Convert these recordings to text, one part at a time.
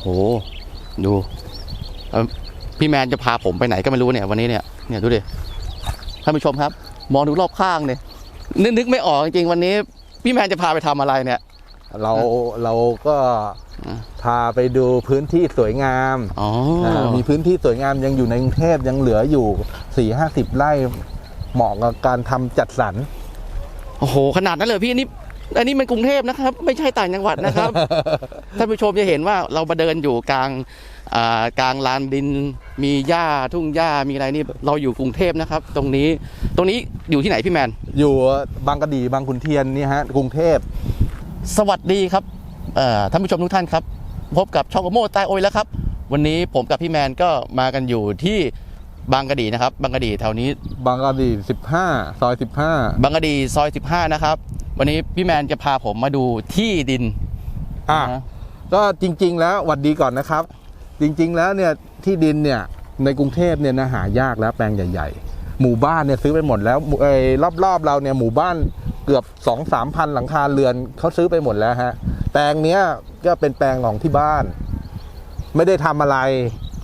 โห ดูเอ่อพี่แมนจะพาผมไปไหนก็ไม่รู้เนี่ยวันนี้เนี่ยเนี่ยดูดิท่านผู้ชมครับ มองดูรอบข้างเนี่ยนึกนึกไม่ออกจริงๆวันนี้ พี่แมนจะพาไปทำอะไรเนี่ย เราเราก็อะพาไปดูพื้นที่สวยงามอ๋อามีพื้นที่สวยงามยังอยู่ในกรุงเทพยังเหลืออยู่สี่ห้าสิบไร่เหมาะกับการทำจัดสรรโอ้โห ขนาดนั้นเลยพี่อันนี้ อันนี้มันกรุงเทพนะครับ ไม่ใช่ต่างจังหวัดนะครับท่านผู้ชมจะเห็นว่าเรามาเดินอยู่กลางอ่ากลางลานดินมีหญ้าทุ่งหญ้ามีอะไรนี่เราอยู่กรุงเทพนะครับ ตรงนี้ตรงนี้อยู่ที่ไหนพี่แมน อยู่บางกะดีบางขุนเทียนนี่ฮะกรุงเทพ สวัสดีครับเอ่อท่านผู้ชมทุกท่านครับ พบกับช่องโมใต้โอยแล้วครับ วันนี้ผมกับพี่แมนก็มากันอยู่ที่บางกะดีนะครับ บางกะดีแถวนี้ บางกะดีสิบห้าซอยสิบห้าบางกะดีซอย 15 นะครับ วันนี้พี่แมนจะพาผมมาดูที่ดินอะนะก็จริง ๆ แล้วหวัดดีก่อนนะครับ จริง ๆ แล้วเนี่ยที่ดินเนี่ยในกรุงเทพเนี่ยนะหายากแล้วแปลงใหญ่ ๆ หมู่บ้านเนี่ยซื้อไปหมดแล้วหมู่เอ้ยรอบๆเราเนี่ยหมู่บ้านเกือบ2องสามพันหลังคาเรือนเขาซื้อไปหมดแล้วฮะแปลงเนี้ยก็เป็นแปลงของที่บ้าน ไม่ได้ทำอะไร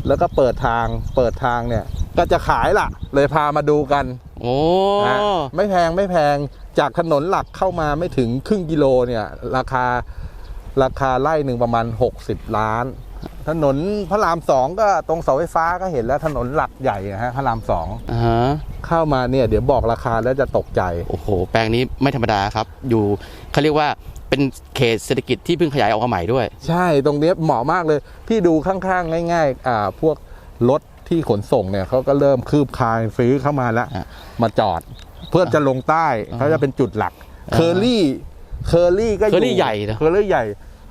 แล้วก็เปิดทางเปิดทางเนี่ย ก็จะขายล่ะ เลยพามาดูกันโอ้นะไม่แพงไม่แพงจากถนนหลักเข้ามาไม่ถึงครึ่งกิโลเนี่ย ราคาราคาไร่หนึ่งประมาณ 60 ล้าน ถนนพระรามสองก็ตรงเสาไฟฟ้าก็เห็นแล้วถนนหลักใหญ่อะฮะพระรามสองอ่าฮะเข้ามาเนี่ย เดี๋ยวบอกราคาแล้วจะตกใจ โอ้โห แปลงนี้ไม่ธรรมดาครับ อยู่เขาเรียกว่าเป็นเขตเศรษฐกิจที่เพิ่งขยายออกมาใหม่ด้วย ใช่ตรงเนี้ยเหมาะมากเลย พี่ดูข้างๆ ง่ายๆอ่าพวกรถ ที่ขนส่งเนี่ยเขาก็เริ่มคืบคลานซื้อเข้ามาแล้วอะมาจอด เพื่อจะลงใต้อ่าเขาจะเป็นจุดหลักอ่าเคอรี่เคอรี่ก็ยู่ Curly ใหญ่นะเคอรี่ใหญ่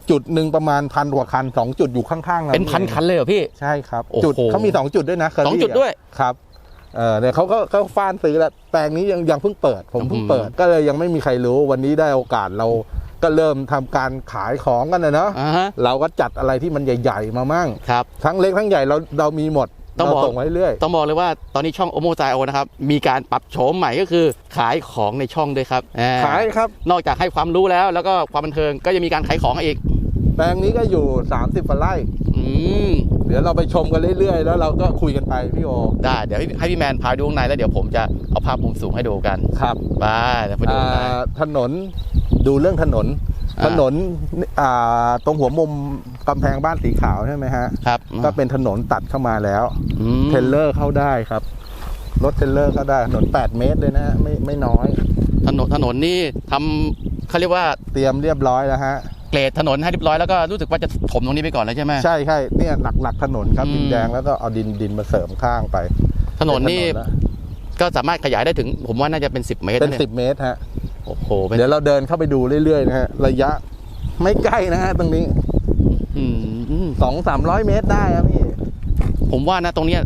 จุดหนึ่งประมาณพันกว่าคันสองจุดอยู่ข้างๆเป็นพันคันเลยเหรอพี่ใช่ครับโอ้โหจุดเขามีสองจุดด้วยนะ Curly สองจุดด้วยะครับเออเนี่ยเขาก็เขาฟ้านซื้อแล้วแปลงนี้ยังยังเพิ่งเปิด ผมเพิ่งอืมเปิด ก็เลยยังไม่มีใครรู้วันนี้ได้โอกาสเราก็เริ่มทำการขายของกันนะเนาะอ่าฮะเราก็จัดอะไรที่มันใหญ่ ๆ มามั่งครับทั้งเล็กทั้งใหญ่เราเรามีหมด ต้องเราบอกส่งไว้เรื่อยต้องบอกเลยว่าตอนนี้ช่องโอโมไ i โอนะครับมีการปรับโฉมใหม่ก็คือขายของในช่องด้วยครับอ่ขายครับนอกจากให้ความรู้แล้ว แล้วก็ความบันเทิงก็จะมีการขายของอีก แปลงนี้ก็อยู่ 30กว่าไร่อืมเดี๋ยวเราไปชมกันเรื่อยๆ แล้วเราก็คุยกันไปพี่โอ ได้เดี๋ยวให้ให้พี่แมนพาดูข้างในแล้วเดี๋ยวผมจะเอาภาพมุมสูงให้ดูกันครับไปเดี๋ยวไปดูข้างในอ่าถนนดูเรื่องถนนอ่าถนนอ่าตรงหัวมุมกำแพงบ้านสีขาวใช่ไหมฮะครับก็เป็นถนนตัดเข้ามาแล้วอืม เทรลเลอร์เข้าได้ครับ รถเทรลเลอร์เข้าได้ถนน8 เมตรเลยนะฮะไม่ไม่น้อย ถนนถนนนี่ทำเขาเรียกว่าเตรียมเรียบร้อยแล้วฮะ เกรดถนนให้เรียบร้อยแล้วก็รู้สึกว่าจะถมตรงนี้ไปก่อนแล้วใช่ไหม ใช่ใช่เนี่ยหลักหลักถนนครับอืม ดินแดงแล้วก็เอาดินดินมาเสริมข้างไปถนนนี่เป็ถแล้วก็สามารถขยายได้ถึง ผมว่าน่าจะเป็น 10 เมตรเป็นนะสิบเมตรฮะ โอ้โหเป็นเดี๋ยวเราเดินเข้าไปดูเรื่อยๆนะฮะระยะไม่ใกล้นะฮะตรงนี้อืมสองสามร้อยเมตรได้ครับพี่ ผมว่านะตรงเนี้ย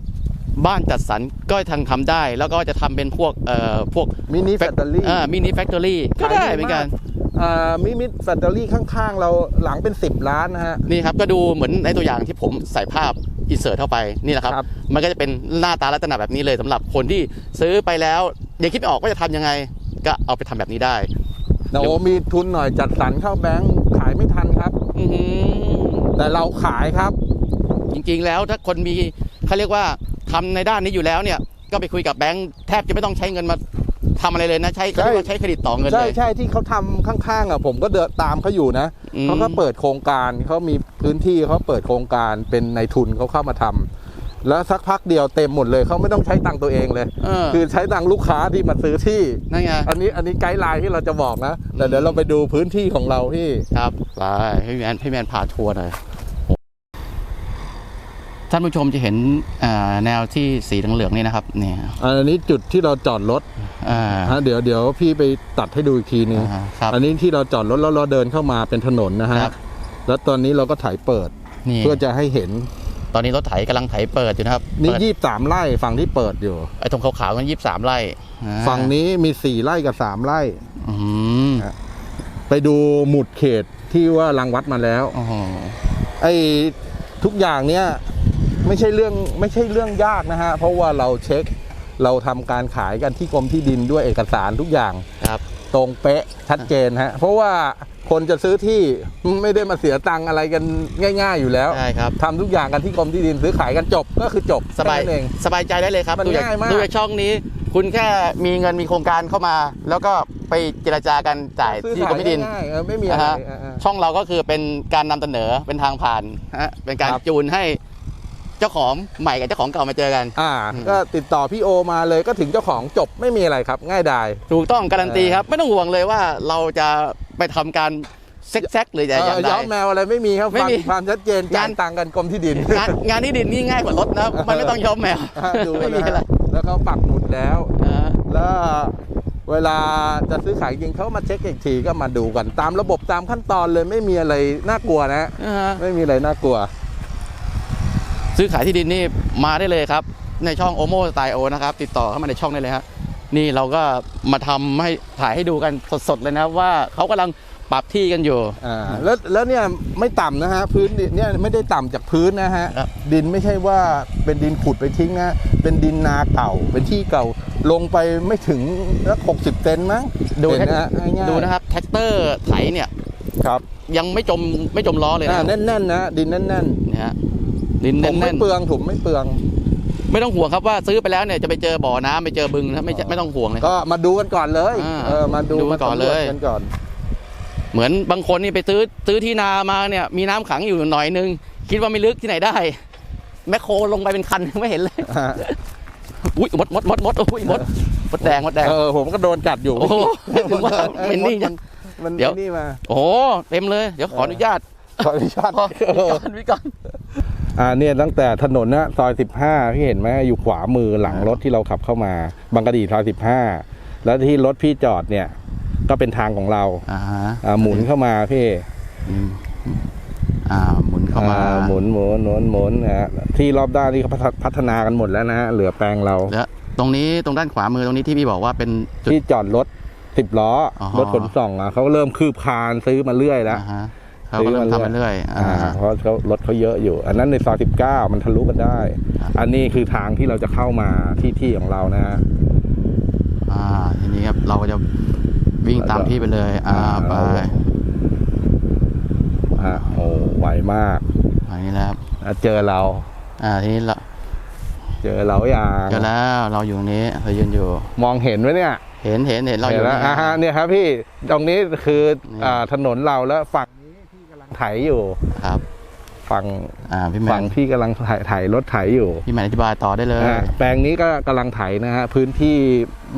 บ้านจัดสรรก็ทางทำได้ แล้วก็จะทำเป็นพวกเอ่อพวกมินิแฟคทอรี่อ่ามินิแฟคทอรี่ก็ได้เหมือนกันอ่ามินิแฟคทอรี่ข้างๆ เราหลังเป็น 10 ล้านนะฮะนี่ครับก็ดูเหมือนในตัวอย่างที่ผมใส่ภาพอินเสิร์ตเข้าไปนี่แหละครับครับมันก็จะเป็นหน้าตาลักษณะแบบนี้เลยสำหรับคนที่ซื้อไปแล้วยังคิดไม่ออกว่าจะทำยังไง ก็เอาไปทำแบบนี้ได้แต่โอ้มีทุนหน่อยจัดสรรเข้าแบงค์ขายไม่ทันครับอื้อหือแต่เราขายครับ จริงๆ แล้วถ้าคนมีเขาเรียกว่าทำในด้านนี้อยู่แล้วเนี่ย ก็ไปคุยกับแบงค์แทบจะไม่ต้องใช้เงินมาทำอะไรเลยนะ ใช้ใช่เขาเรียกว่าใช้เครดิตต่อเงินใช่เลยใช่ที่เขาทำข้างๆอะผมก็เดินตามเขาอยู่นะอืมเขาก็เปิดโครงการเขามีพื้นที่เขาเปิดโครงการเป็นในทุนเขาเข้ามาทำแล้วสักพักเดียวเต็มหมดเลยเขาไม่ต้องใช้ตังค์ตัวเองเลยเออคือใช้ตังค์ลูกค้าที่มาซื้อที่นั่นไงอันนี้อันนี้ไกด์ไลน์ที่เราจะบอกนะแต่เดี๋ยวเราไปดูพื้นที่ของเราที่ครับไปให้พี่แมนให้พี่แมนพาทัวร์หน่อย ท่านผู้ชมจะเห็นอ่าแนวที่สีเหลืองๆนี่นะครับเนี่ยอันนี้จุดที่เราจอดรถอ่าฮะเดี๋ยวเดี๋ยวพี่ไปตัดให้ดูอีกทีนึงอ่าครับอันนี้ที่เราจอดรถแล้วเราเดินเข้ามาเป็นถนนนะฮะครับแล้วตอนนี้เราก็ถ่ายเปิดนี่เพื่อจะให้เห็น ตอนนี้รถไถกำลังไถเปิดอยู่นะครับนี่เปิดยี่สามไร่ฝั่งที่เปิดอยู่ไอ้ตรงขาวๆกันยี่สิบสามไร่อ่าฝั่งนี้มีสี่ไร่กับสามไร่อืมไปดูหมุดเขตที่ว่ารังวัดมาแล้วโอ้โหไอ้ทุกอย่างเนี้ย ไม่ใช่เรื่องไม่ใช่เรื่องยากนะฮะเพราะว่าเราเช็คเราทำการขายกันที่กรมที่ดินด้วยเอกสารทุกอย่างครับ ตรงเป๊ะชัดเจนฮะเพราะว่าคนจะซื้อที่ไม่ได้มาเสียตังค์อะไรกันง่าย ๆ อยู่แล้วใช่ครับทำทุกอย่างกันที่กรมที่ดินซื้อขายกันจบก็คือจบสบายแค่นั้นเองสบายใจได้เลยครับมันดูจากง่ายมากดูจากช่องนี้ คุณแค่มีเงินมีโครงการเข้ามา แล้วก็ไปเจรจากันจ่ายซื้อที่ขากรมที่ดินง่ายๆเออไม่มีอะไรนะฮะอ่าช่องเราก็คือเป็นการนำเสนอเป็นทางผ่านฮะเป็นการครับจูนให้ เจ้าของใหม่กับเจ้าของเก่ามาเจอกันๆอ่า ก็ติดต่อพี่โอมาเลยก็ถึงเจ้าของจบไม่มีอะไรครับ ง่ายดายถูกต้องการันตีเออครับ ไม่ต้องห่วงเลยว่าเราจะไปทำการเซ็กแซกหรือจะอย่างเออไรย้อมแมวอะไรไม่มีครับไม่ความมีความชัดเจนจ่างายนตังค์กันกรมที่ดินงานงานที่ดินนี่ง่ายกว่ารถนะมันไม่ต้องย้อมแมวอ่าดูไม่มีนะอะไรฮะแล้วเขาปักหมุดแล้วอ่าแล้วเวลาจะซื้อขายจริงเขามาเช็คอีกทีก็มาดูกันตามระบบตามขั้นตอนเลยไม่มีอะไรน่ากลัวนะอ่าไม่มีอะไรน่ากลัว ซื้อขายที่ดินนี่มาได้เลยครับ ในช่องโอโมสไตล์โอนะครับ ติดต่อเข้ามาในช่องได้เลยฮะนี่เราก็มาทำให้ถ่ายให้ดูกันสดๆเลยนะว่าเขากำลังปรับที่กันอยู่อ่าแล้วแล้วเนี่ยไม่ต่ำนะฮะพื้นดินเนี่ยไม่ได้ต่ำจากพื้นนะฮะครับดินไม่ใช่ว่าเป็นดินขุดไปทิ้งนะเป็นดินนาเก่าเป็นที่เก่าลงไปไม่ถึงสักหกสิบเซนมั้งดูเห็นนะนะฮะง่ายๆดูนะครับแท็กเตอร์ไถเนี่ยครับยังไม่จมไม่จมล้อเลยอ่านะแน่นๆนะดินแน่นเนี่ยฮะ ดินๆถมไม่แน่นเปลืองถมไม่เปลือง ๆไม่ต้องห่วงครับว่าซื้อไปแล้วเนี่ยจะไปเจอบ่อน้ำไปเจอบึงนะไม่ใช่ไม่ต้องห่วงเลย ก็มาดูกันก่อนเลยอ่าเออมาดูดูกันก่อนเลยมาสำรวจกันก่อน เหมือนบางคนนี่ไปซื้อซื้อที่นามาเนี่ยมีน้ำขังอยู่หน่อยนึง คิดว่าไม่ลึกที่ไหนได้ แมคโครลงไปเป็นคัน ไม่เห็นเลยอ่าอุ้ยมดมดมดมดอุ้ยมดมดแดงมดแดง เออผมก็โดนกัดอยู่โอ้โหถึงว่าเป็นนี่ยัง มันเดี๋ยว นี่มา โอ้โหเต็มเลย เดี๋ยวขออนุญาตขออนุญาตพอพี่ก่อน อ่าเนี่ยตั้งแต่ถนนนะซอย15พี่เห็นไหมอยู่ขวามือหลังรถที่เราขับเข้ามา บางกะดีซอย15แล้วที่รถพี่จอดเนี่ย ก็เป็นทางของเราอ่าฮะอ่าหมุนเข้ามาพี่อืมอ่าหมุนเข้ามาอ่หมุนหมุนหมุนหมุนนะฮะที่รอบด้านนี่เขาพัฒพัฒนากันหมดแล้วนะฮะเหลือแปลงเรา แล้วตรงนี้ตรงด้านขวามือตรงนี้ที่พี่บอกว่าเป็นจุด ที่จอดรถสิบล้ออ๋อรถขนส่งอะเขาเริ่มคืบคลานซื้อมาเรื่อยแล้ว อ่าฮะ เขาก็เริ่มทำไปเรื่อยอ่าอ่าเพราะเขารถเขาเยอะอยู่ อันนั้นในซอย19มันทะลุกันได้ครับอันนี้คือทางที่เราจะเข้ามาที่ที่ของเรานะฮะอ่าทีนี้ครับเราก็จะวิ่งตามพี่ไปเลย อ่าอ่าไปอะโอ้ไหวมากอันนี้แล้วครับอะเจอเรา อ่าทีนี้เราเจอเราอย่างเจอแล้วเราอยู่ตรงนี้เรายืนอยู่ มองเห็นไหมเนี่ยเห็นเห็นเห็นเราอเห็นยู่แล้วนี่อ่าฮะเนี่ยครับพี่ตรงนี้คือนี่อ่าถนนเราแล้วฝั่งนี้พี่กำลัง ไถอยู่ครับ ฝั่งอ่าพี่แมฝั่งนพี่กำลังไถไถรถไถอยู่ พี่แมนอธิบายต่อได้เลย อ่าแปลงนี้ก็กำลังไถนะฮะพื้นที่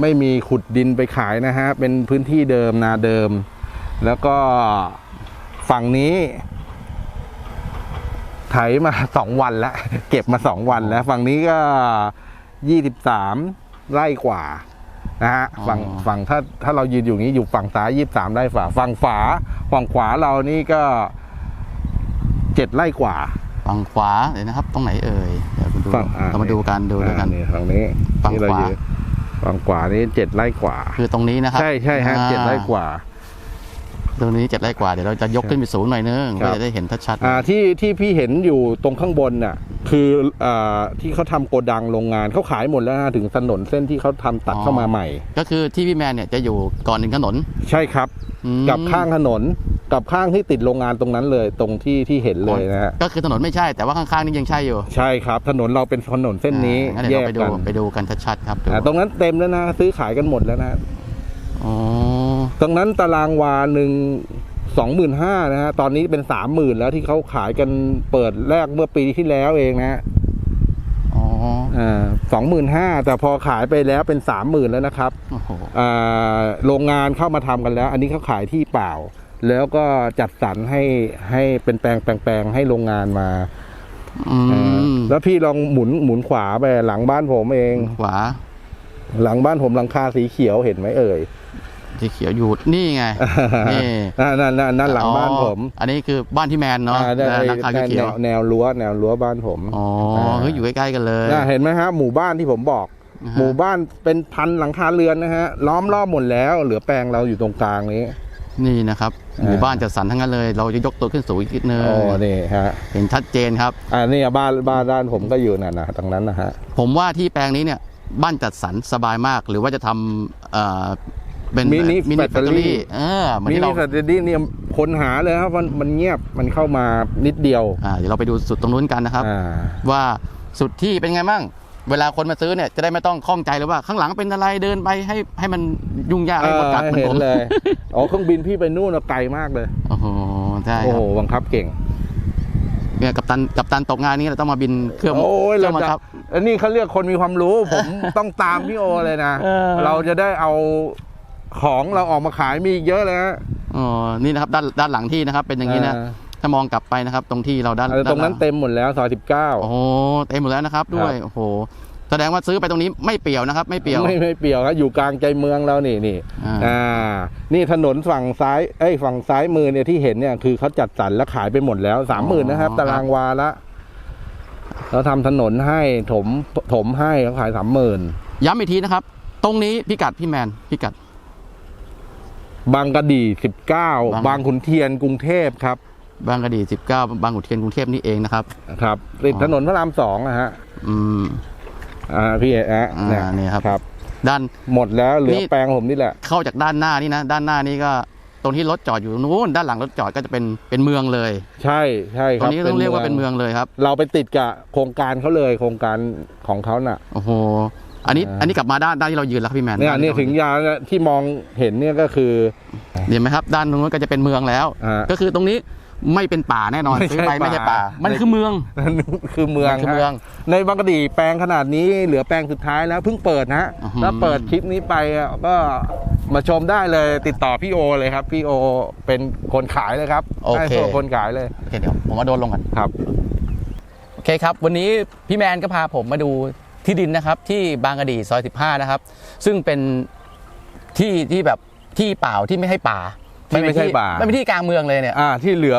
ไม่มีขุดดินไปขายนะฮะเป็นพื้นที่เดิมนาเดิม แล้วก็ฝั่งนี้ ไถมาสองวันแล้ว เก็บมาสองวันแล้ว ฝั่งนี้ก็ยี่สิบสามไร่กว่านะฮะฝั่งฝั่งถ้าถ้าเรายืนอยู่นี้อยู่ฝั่งซ้ายยี่สามไร่ฝ่าฝั่งฝาฝั่งขวาเรานี่ก็ เจ็ดไร่กว่า ฝั่งขวาเดี๋ยวนะครับตรงไหนเอ่ยเดี๋ยวดูฝั่งอ่าเรามาดูกันดูด้วยกัน อ่านี่ฝั่งนี้ฝั่งที่เรขวา ยืนฝั่งขวานี่เจ็ดไร่กว่า คือตรงนี้นะครับใช่ใช่ฮะอ่าเจ็ดไร่กว่า ตรงนี้เจ็ดไร่กว่าเดี๋ยวเราจะยกขึ้นไปสูงหน่อยนึงครับ เพื่อจะได้เห็นชัดๆอ่าที่ที่พี่เห็นอยู่ตรงข้างบนน่ะคืออ่าที่เขาทำโกดังโรงงานเขาขายหมดแล้วนะถึงถนนเส้นที่เขาทำตัดเข้ามาใหม่ ก็คือที่พี่แมนเนี่ยจะอยู่ก่อนถึงถนนใช่ครับ อืมกับข้างถนน กับข้างที่ติดโรงงานตรงนั้นเลยตรงที่ที่เห็นเลยนะฮะก็คือถนนไม่ใช่แต่ว่าข้างๆนี่ยังใช่อยู่ ใช่ครับ ถนนเราเป็นถนนเส้นนี้อ่างั้นแยเดี๋ยวกเราไปดูกันไปดูกันชัดๆครับดูอ่าตรงนั้นเต็มแล้วนะซื้อขายกันหมดแล้วนะอ๋อตรงนั้นตารางวาหนึ่งสองหมื่นห้านะฮะตอนนี้เป็นสามหมื่นแล้วที่เขาขายกันเปิดแรกเมื่อปีที่แล้วเองนะฮะอ๋ออ่าสองหมื่นห้าแต่พอขายไปแล้วเป็นสามหมื่นแล้วนะครับโอ้โหอ่าโรงงานเข้ามาทำกันแล้ว อันนี้เขาขายที่เปล่า แล้วก็จัดสรรให้ให้เป็นแปลงแปลงๆให้โรงงานมาอือ่ามแล้วพี่ลองหมุนหมุนขวาไปหลังบ้านผมเอง ขวา หลังบ้านผมหลังคาสีเขียวเห็นไหมเอ่ยที่เขียวอยู่นี่ไงนี่อ่านั่นนั่นนั่นหลังบ้านผมอ๋ออันนี้คือบ้านที่แมนเนาะอ่าได้แต่หลังคาได้เขีแนยววแนวรั้วแนวรั้วบ้านผมๆอ๋อเฮ้ยอยู่ใกล้ๆกันเลยน่ะเห็นไหมฮะหมู่บ้านที่ผมบอกนะฮะหมู่บ้านเป็นพันหลังคาเรือนนะฮะล้อมรอบหมดแล้ว เหลือแปลงเราอยู่ตรงกลางนี้ นี่นะครับอ่า หมู่บ้านจัดสรรทั้งนั้นเลย เราจะยกตัวขึ้นสูงอีกนิดนึงโอ้นี่ฮะเห็นชัดเจนครับอ่านี่บ้านบ้านด้านผมก็อยู่น่ะนะตรงนั้นนะฮะผมว่าที่แปลงนี้เนี่ยบ้านจัดสรรสบายมาก หรือว่าจะทำเอ่อเป็นมินิมินิแบตเตอ battery รี่เออเหมือนมิที่นิเราสตดี้เนี่ยคนหาเลยครับมันมันเงียบมันเข้ามานิดเดียวอ่าเดี๋ยวเราไปดูสุดตรงนู้นกันนะครับอ่าว่าสุดที่เป็นไงบ้าง เวลาคนมาซื้อเนี่ยจะได้ไม่ต้องข้องใจเลยว่า ข้างหลังเป็นอะไรเดินไปให้ให้มันยุ่งยากให้หมดกัดเหมือนเห็ผนมเลยอ๋อเครื่องบินพี่ไปนู่นอะไกลมากเลยโอ้โหใช่โอ้คโหรับบังคับเก่งเนี่ยกับตันกับตันตกงานนี้เราต้องมาบินเครื่องโอ้ยเครื่เราองบังจะคับอันนี้เขาเรียกคนมีความรู้ ผมต้องตามพี่โอเลยนะเออเราจะได้เอาของเราออกมาขายมีอีกเยอะเลยฮะอ๋อนี่นะครับด้านด้านหลังที่นะครับ เป็นอย่างนี้นะอ่า ถ้ามองกลับไปนะครับ ตรงที่เราด้านเออตรงนั้นด้าหลัเต็มหมดแล้วซอยสิบเก้า โอ้โหเต็มหมดแล้วนะครับ ด้วยโอ้โหแสดงว่าซื้อไปตรงนี้ไม่เปี่ยวนะครับ ไม่เปี่ยว ไม่ไม่เปลี่ยวครับอยู่กลางใจเมืองเรานี่นี่อ่า อ่า นี่ถนนฝั่งซ้ายเอ้ยฝั่งซ้ายมือเนี่ยที่เห็นเนี่ยคือเขาจัดสรรและขายไปหมดแล้วสามหมื่นนะครับ ตารางวาละเราทำถนนให้ถมถมให้เขาขายสามหมื่นย้ำอีกทีนะครับ ตรงนี้พิกัดพี่แมนพิกัด บางกระดีสิบเก้าบาง บางขุนเทียนกรุงเทพครับ บางกะดี 19 บางขุนเทียนกรุงเทพนี่เองนะครับ ครับติดอ๋อถนนพระรามสองนะฮะอืมอ่าพี่เอะอ่านี่ครับครับ ด้านหมดแล้วเหลือนี่แปลงผมนี่แหละ เข้าจากด้านหน้านี่นะด้านหน้านี่ก็ตรงที่รถจอดอยู่นู้นด้านหลังรถจอดก็จะเป็นเป็นเมืองเลย ใช่ใช่คตรรังบนี้ต้องเรียกว่าเป็นเมืองเลยครับ เราไปติดกับโครงการเขาเลยโครงการของเขาน่ะโอ้โหอันนี้อ่าอันนี้กลับมาด้านด้านที่เรายืนแล้วครับพี่แมนเนี่ยด้าเนี่ยที่ราถึงยาที่มองเห็นเนี่ยก็คือเห็นไหมครับ ด้านนู้นก็จะเป็นเมืองแล้วอ่าก็คือตรงนี้ ไม่เป็นป่าแน่นอนไม่ใช่ซื้อไปไม่ใช่ป่า ป่ามั มันคือเมืองคือเมืองมันคือเมืองฮะในบางกะดีแปลงขนาดนี้เหลือแปลงสุดท้ายแล้วเพิ่งเปิดนะอื้อหือ ถ้าเปิดคลิปนี้ไปอะก็มาชมได้เลยติดต่อพี่โอเลยครับ พี่โอเป็นคนขายเลยครับโอเค ให้พี่คนขายเลยโอเคเดี๋ยวผมมาโดนลงก่อน ครับ โอเคครับ วันนี้พี่แมนก็พาผมมาดูที่ดินนะครับ ที่บางกะดีซอย 15 นะครับ ซึ่งเป็นที่ที่แบบที่เปล่าที่ไม่ให้ป่า ที่ไม่ใช่ป่าไม่เป็นที่กลางเมืองเลยเนี่ยอ่าที่เหลือ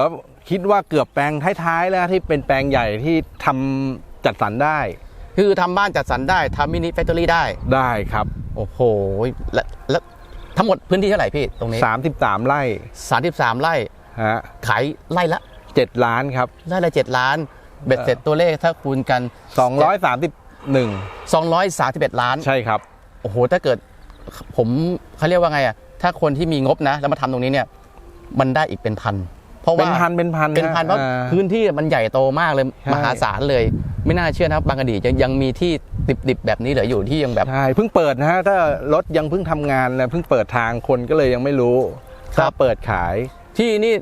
คิดว่าเกือบแปลงท้ายๆแล้วที่เป็นแปลงใหญ่ที่ทำจัดสรรได้ คือทำบ้านจัดสรรได้ทำมินิแฟคทอรี่ได้ได้ครับ โอ้โหและและทั้งหมดพื้นที่เท่าไหร่พี่ตรงนี้ 33 ไร่ 33 ไร่ฮะขายไร่ละเจ็ดล้านครับไร่ละ 7 ล้าน เบ็ดเสร็จตัวเลขถ้าคูณกัน 231 231 ล้าน ใช่ครับ โอ้โห ถ้าเกิดผมเขาเรียกว่าไงอะ ถ้าคนที่มีงบนะ แล้วมาทำตรงนี้เนี่ย มันได้อีกเป็นพัน เพราะเป็ว่านพันเป็นพันเป็นพันเพราะอ่าพื้นที่มันใหญ่โตมากเลยใช่มหาศาลเลย ไม่น่าเชื่อนะครับบางกะดียังยังมีที่ดิบๆแบบนี้เหลืออยู่ที่ยังแบบใช่เพิ่งเปิดนะฮะถ้ารถยังเพิ่งทำงานนะเพิ่งเปิดทางคนก็เลยยังไม่รู้ครับถ้าเปิดขายที่นี่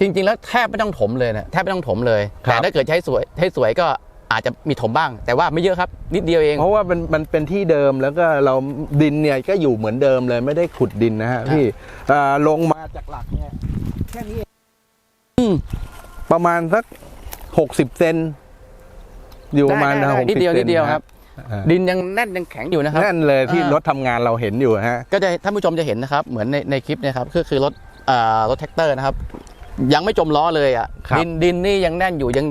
จริง ๆ แล้วแทบไม่ต้องถมเลยนะแทบไม่ต้องถมเลยครับแต่ถ้าเกิดใช้สวยให้สวยก็ อาจจะมีถมบ้าง แต่ว่าไม่เยอะครับ นิดเดียวเอง เพราะว่ามันมันเป็นที่เดิมแล้วก็เราดินเนี่ยก็อยู่เหมือนเดิมเลยไม่ได้ขุดดินนะฮะพี่อ่าลงมาจากหลักเนี่ยแค่นี้เองอืมประมาณสักหกสิบเซนอยู่ประมาณได้ได้หกนิสิดบเดียวเซนินดเดียวครับ อ่าดินยังแน่นยังแข็งอยู่นะครับ นั่นเลยที่อ่าร รถทำงานเราเห็นอยู่ฮะ ก็จะท่านผู้ชมจะเห็นนะครับ เหมือนในในคลิปเนะครับคือคือรถอ่ารถแท็กเตอร์นะครับ ยังไม่จมล้อเลยอะครับ ดินดินนี่ยังแน่นอยู่ยัง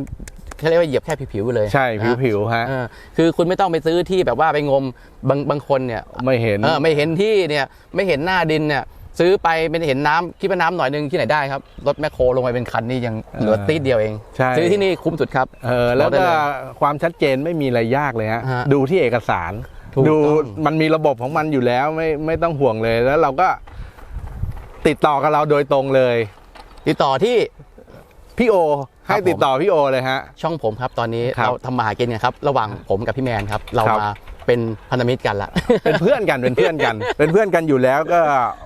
เขาเรียกว่าเหยียบแค่ผิวๆเลยใช่นะผิวๆฮะเออคือคุณไม่ต้องไปซื้อที่แบบว่าไปงมบางบางคนเนี่ยไม่เห็นเออไม่เห็นที่เนี่ยไม่เห็นหน้าดินเนี่ยซื้อไปไม่ได้เห็นน้ำคิดว่าน้ำหน่อยนึงที่ไหนได้ครับ รถแมคโครลงไปเป็นคันนี่ยังเหลือเออตีดเดียวเองใช่ซื้อที่นี่คุ้มสุดครับเออแล้วบอกได้ก็เลยความชัดเจนไม่มีอะไรยากเลยฮะฮะดูที่เอกสารถูกดูต้องมันมีระบบของมันอยู่แล้วไม่ไม่ต้องห่วงเลยแล้วเราก็ติดต่อกับเราโดยตรงเลย ติดต่อที่ พี่โอ ให้ครับผมติดต่อพี่โอเลยฮะ ช่องผมครับตอนนี้ครับเราทำมาหากินกันครับ ระหว่างผมกับพี่แมนครับเราครับมาเป็นพันธมิตรกันละเป็นเพื่อนกันเป็นเพื่อนกัน เป็นเพื่อนกันอยู่แล้วก็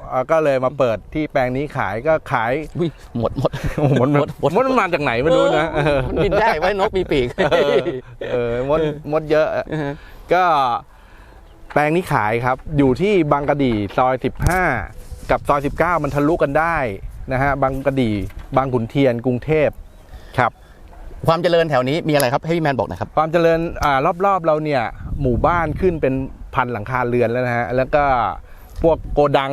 เอ่อก็เลยมาเปิดที่แปลงนี้ขายก็ขายอุ๊ยหมดหมดโอ้โหมันหมดหมดมันมาจากไหนไม่รู้นะเออมันบินได้ไว้นกมีปีกเออเออมดมดเยอะก็แปลงนี้ขายครับ อยู่ที่บางกะดีซอย 15 กับซอย 19 มันทะลุกันได้ นะฮะบางกะดีบางขุนเทียนกรุงเทพครับ ความเจริญแถวนี้มีอะไรครับให้พี่แมนบอกหนะครับ ความเจริญอารอบๆเราเนี่ยหมู่บ้านขึ้นเป็นพันหลังคาเรือนแล้วนะฮะแล้วก็พวกโกดัง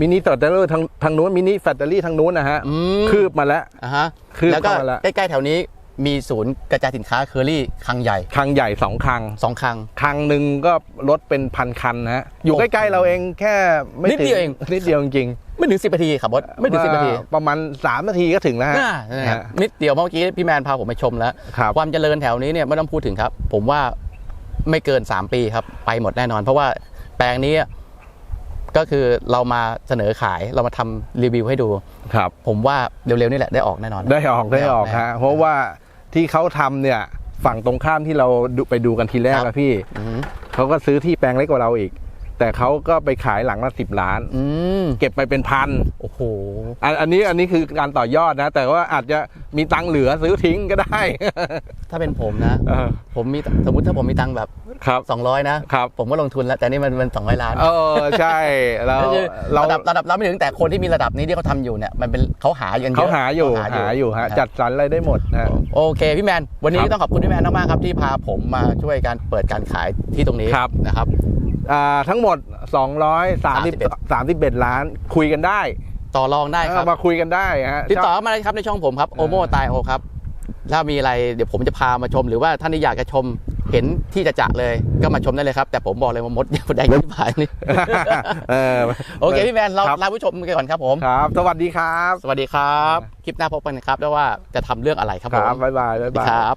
มินิแฟตเตอรี่ทางทางนู้นมินิแฟตเตอรี่ทางนู้นนะฮะอืมคืบมาแล้วอ่าฮะคืบแล้วก็เข้ามาแล้ว ใกล้ๆแถวนี้ มีศูนย์กระจายสินค้าเคอรี่คลังใหญ่คลังใหญ่สองคลังสองคลัง คลังหนึ่งก็รถเป็นพันคันนะฮะอยู่โอ้ใกล้ๆเราเองแค่ไม่นิดเดียวเอง นิดเดียวจริงไม่ถึงสิบนาทีขับรถๆไม่ถึงสิบนาที ประมาณ3นาทีก็ถึงแล้วฮะน่านะครับฮะนิดเดียวเมื่อกี้พี่แมนพาผมไปชมแล้ว ครับ ความเจริญแถวนี้เนี่ยไม่ต้องพูดถึงครับ ผมว่าไม่เกิน 3 ปีครับ ไปหมดแน่นอน เพราะว่าแปลงนี้ก็คือเรามาเสนอขายเรามาทำรีวิวให้ดู ครับ ผมว่าเร็วๆนี่แหละได้ออกแน่นอน ได้ออกได้ออกได้ออกฮะเพราะว่า ที่เขาทำเนี่ยฝั่งตรงข้ามที่เราดูไปดูกันทีแรกครับนะพี่อืมเขาก็ซื้อที่แปลงเล็กกว่าเราอีก แต่เขาก็ไปขายหลังละสิบล้าน อืมเก็บไปเป็นพันโอ้โห อันอันนี้อันนี้คือการต่อยอดนะ แต่ว่าอาจจะมีตังค์เหลือซื้อทิ้งก็ได้ ถ้าเป็นผมนะ เออ ผมมีสมมติถ้าผมมีตังค์แบบ ครับ 200 นะ ครับ ผมก็ลงทุนแล้ว แต่นี่มันมัน200ล้านเออใช่เราก็คือเรา ระดับระดับเราไม่ถึงแต่คนที่มีระดับนี้ที่เขาทำอยู่เนี่ยมันเป็นเขาหาเงินเยเขาอะหาอยู่เขหาอยู่ฮะครับจัดสรรอะไรได้หมดนะโอเคพี่แมน วันนี้ครับต้องขอบคุณพี่แมนมากๆครับที่พาผมมาช่วยการเปิดการขายที่ตรงนี้ครับ นะครับ อ่าทั้งหมด 230 31 ล้าน คุยกันได้ต่อรองได้ครับเออมาคุยกันได้ฮะติดต่อเข้ามาเลยครับในช่องผมครับโอโมตายโอครับ ถ้ามีอะไรเดี๋ยวผมจะพามาชม หรือว่าท่านที่อยากจะชมเห็นที่จะจะเลยก็มาชมได้เลยครับ แต่ผมบอกเลยว่ามดยังแดงที่ผายนี่เออโอเคพี่แมนเราครับลาผู้ชมกันก่อนครับผมครับ สวัสดีครับ สวัสดีครับ คลิปหน้าพบกันนะครับแล้วว่าจะทำเรื่องอะไรครับคผมรับบ๊ายบายบ๊ายบายครับ